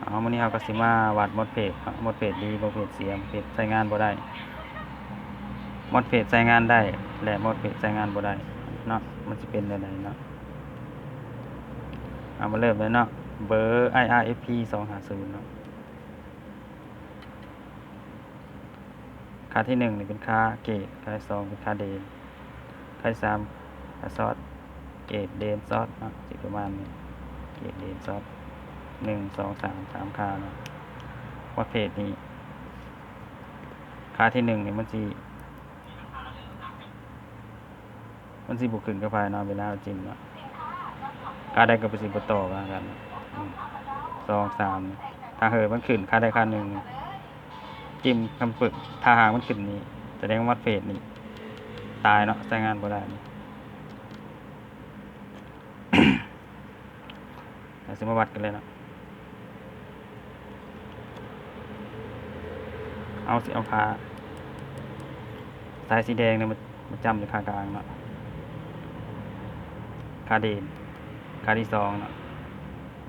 เอามื้อนี้เฮาก็สิมาวัดมดเพจมดเพจดีบ่เพจเสียเพจใช้งานบ่ได้มดเพจใช้งานได้ และมดเพจใช้งานบ่ได้เนาะมันสิเป็นจังไดเนาะเอามาเริ่มเลยเนาะเบอร์ IRFP 250เนาะค่าที่หนึ่งนี่เป็นค่าเกตค่าสองเป็นค่าเดนค่าสาม ซอสเกตเดนซอสนะสิประมาณนี้เกตเดนซอสหนึ่งสองสามสามคาเนาะประเภทนี้คาที่หนึ่งเนี่ยมันสีมันสีบุกขึ้นกับภายเนาะเวลาเอาจริงเนาะคาได้กับสิบต่อว่ากันสองสามถ้าเหอมันขึ้นคาได้คาหนึ่งจิ้มคำปึกถ้าหางมันขึ้นนี้แสดงว่าดเฟสนี่ตายเนาะใช้งานบ่ได้นี่ เราจะมาวัดกันเลยเนาะเอาสิเอาขาสายสีแดงเนี่ยมันมันจำอยู่ขากลางเนาะขาเดนขาที่สองเนาะ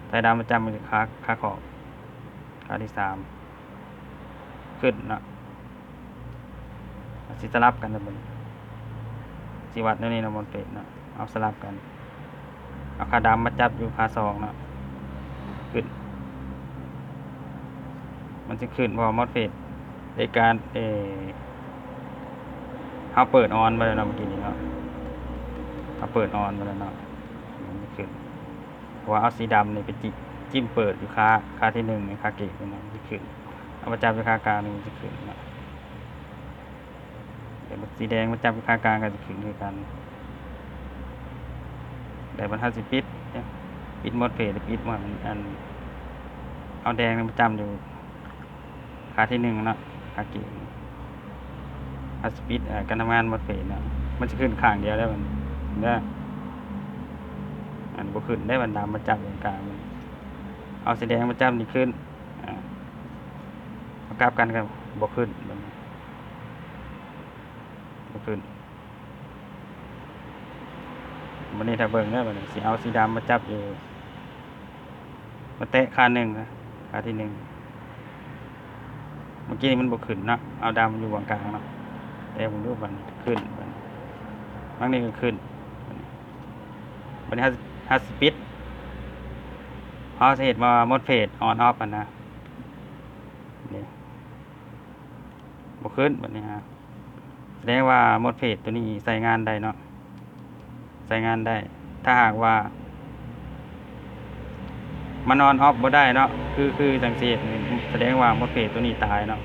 สายดำมันจำอยู่ขาขาขอบขาที่สามขึ้นเนาะสิสลับกันนะมันสิวัดเดี๋ยนี่นะมันเป็ดเนาะเอาสลับกันเอาขาดำมาจับอยู่ขาสองเนาะ ขึ้น มันจะขึ้นพอมอดเฟดในการเออเขาเปิดออนไปแล้วเนาะเมื่อกี้นี้เนาะเขาเปิดออนไปแล้วเนาะมันจะขึ้นเพราะว่าเอาสีดำนี่ไปจิจิ้มเปิดอยู่ค่าค่าที่หนึ่งในค่าเกตเนาะมันจะขึ้นเอามาจับอยู่ค่ากลางนี่มันจะขึ้นเนาะเดี๋ยวสีแดงมาจับอยู่ค่ากลางก็จะขึ้นด้วยกันแต่มันถ้าสิปิดเนี่ย ปิดหมดเฟดปิดหมดอัน เอาแดงมาจำอยู่ขาที่หนึ่งเนาะขาเก่งอาสปีดการทำงานหมดเฟสเนาะมันจะขึ้นข้างเดียวได้มันเด้ออันบขึ้นได้บันดำมาจับตรงกลางมันเอาสีแดงมาจับนี่ขึ้นอ่าเอากลับกันกันบขึ้นบัดนี้บ่ขึ้น วันนี้ถ้าเบิ่งเด้อบัดนี้สิเอาสีดำมาจับอยู่ มาแตะขาหนึ่งนะขาที่หนึ่งเมื่อกี้มันบกขึ้นนะเอาดำอยู่กลางกลางเนาะแต่ผมดูมันขึ้นมันบางนี่ก็ขึ้นวันนี้ฮัสปิดเขาะเห็นว่ามดเฟสออนออฟกันนะนี่บกขึ้นวันนี้ฮะแสดงว่ามดเฟสตัวนี้ใส่งานได้เนาะ ใส่งานได้ ถ้าหากว่ามันออนออฟบ่ได้เนาะคือคือจังซี่นี่แสดงว่ามดเพจตัวนี้ตายเนาะ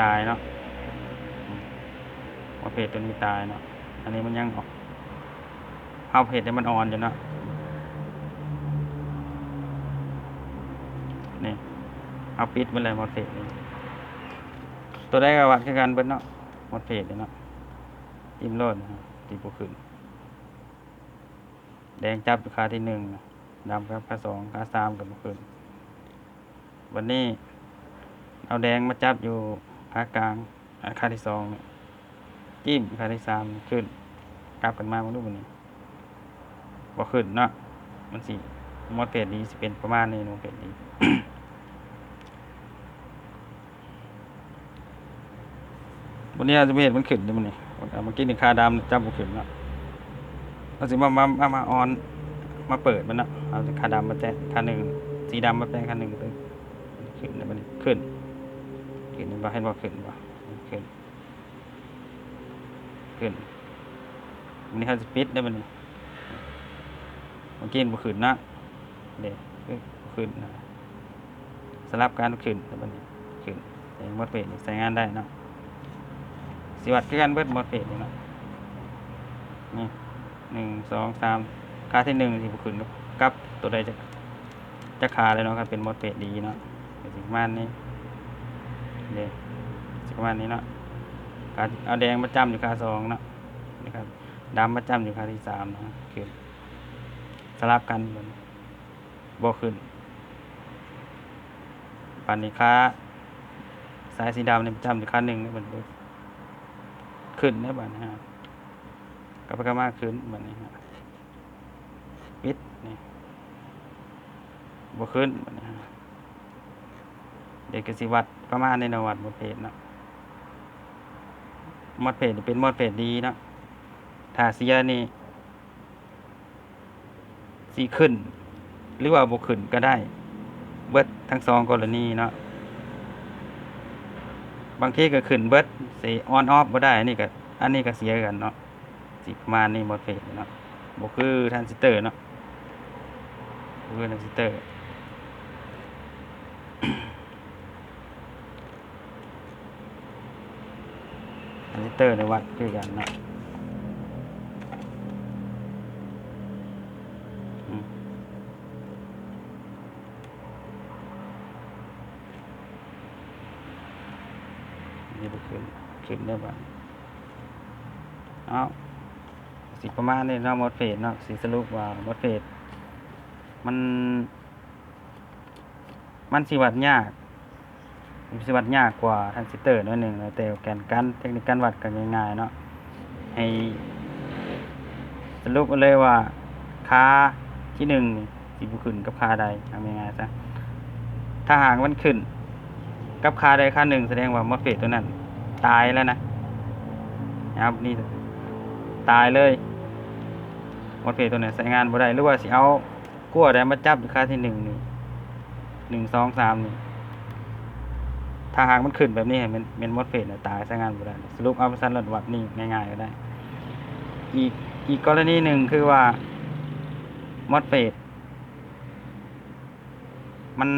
ตายเนาะมดเพจตัวนี้ตายเนาะอันนี้มันยังออกเฮาเพจเนี่มันออนอยู่เนาะนี่เอาปิดมันเลยมดเพจนี่ตัวได้ก็วัดคือกันเบิดเนาะมดเพจเลยเนาะอิมโลดตีบุขึ้น แดงจับอยู่ขาที่หนึ่งดำครับค่าสองค่าสามกับขึ้น วันนี้เอาแดงมาจับอยู่ค่ากลางอ่าค่าที่สองจิ้มค่าที่สามขึ้นกลับกันมามันดูวันนี้บ่ขึ้นเนาะมันสิมอดเพจดีสิเป็นประมาณนี้โนเพจดีวันนี้อาจจะไม่เห็นมันขึ้นเลยมันนี่เมื่อกี้หนี่ค่าดำจับบ่ขึ้นเนาะ เราสิมามามามาออนมาเปิดมันนะเอาขาดำมาแจ้งขาหนึ่งสีดำมาแจ้งขาหนึ่งตึ้งขึ้นมันขึ้นขึ้นบ่ให้บ่ขึ้นบ่ขึ้นขึ้นวันนี้เขาจะปิดได้มันนี่เมื่อกี้บ่ขึ้นนะเด็กขึ้นนะสลับการขึ้นแล้วมันนี่ขึ้นแต่มดเฟสนี่ใช้งานได้เนาะสิวัดคือกันเบิดมดเฟสนี่เนาะนี่ หนึ่งสองสามค่าที่หนึ่งที่บุขึ้นกับตัวใดจะจะขาเลยเนาะครับเป็นมดเปดดีเนาะสิประมาณนี้เดี๋ยวสิประมาณนี้เนาะขาเอาแดงมาจำอยู่ค่าสองเนาะนะครับดำมาจำอยู่ค่าที่สามเนาะขึ้นสลับกันบนบวขึ้นปันนี้ค่าสายสีดำเนี่ยประจำอยู่ค่าหนึ่งเนี่ยมันขึ้นนี่ยบ้านนะฮะ กลับไปกลับมาขึ้นแบบนี้ฮะปิดนี่บ่ขึ้นแบบนี้ฮะเด็กกสิวัดประมาณในนวัดมดเพจเนาะมดเพจเป็นมดเพจดีเนาะถ้าเสียนี่สีขึ้น หรือว่าบ่ขึ้นก็ได้ เบิดทั้งสองกรณีเนาะบางทีก็ขึ้นเบิดสิออนออฟบ่ได้อันนี้ก็อันนี้ก็เสียกันเนาะ สิประมาณนี้หมดเฟสเนาะบ่คือทรานซิสเตอร์เนาะบ่คือทรานซิสเตอร์ทรานซิสเตอร์ในวัดคือกันเนาะอืมนี่บุขึ้นขึ้นได้บ้างเอา สิประมาณนี้เนาะมดเฟสเนาะสิสรุปว่ามดเฟสมัน มันสิวัดยากมันสิวัดยากกว่าทรานซิสเตอร์น้อยหนึ่งแต่แกนกันเทคนิคการวัดกันง่ายๆเนาะให้สรุปเอาเลยว่าค่าที่หนึ่งนี่สิบุขึ้นกับค่าใดทำยังไงซะถ้าหากมันขึ้น กับค่าใดค่าหนึ่งแสดงว่ามอสเฟตตัวนั้น ตายแล้วนะนะครับนี่ตายเลย มอสเฟตตัวนั้นใช้งานบ่ได้หรือว่าสิเอากั้วใดมาจับค่าที่หนึ่งนี่หนึ่งสองสามนี่ถ้าหากมันขึ้นแบบนี้เห็นมันเป็นมอสเฟตตายใช้งานบ่ได้สรุปเอาไปสั้นระวัดนี่ง่ายๆก็ได้ อีกอีกกรณีหนึ่งคือว่ามอสเฟตมัน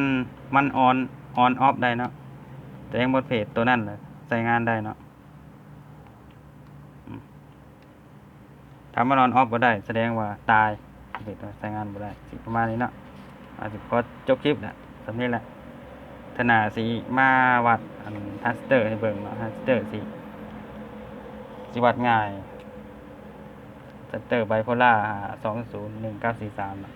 มันออนออนออฟได้เนาะแต่ยังบนเพจตัวนั่นเลยใส่งานได้เนาะอืม ถ้ามันออนออฟบ่ได้ แสดงว่าตายเด็กใช้งานบ่ได้สิประมาณนี้เนาะอาจจะพอจบคลิปแหละสำนี้แหละธนาสีมาวัดอันทัสเตอร์ให้เบิ่งเนาะทัสเตอร์สีสิวัดง่ายทัสเตอร์ไบโพล่าสองศูนย์หนึ่งเก้าสี่สามเนาะ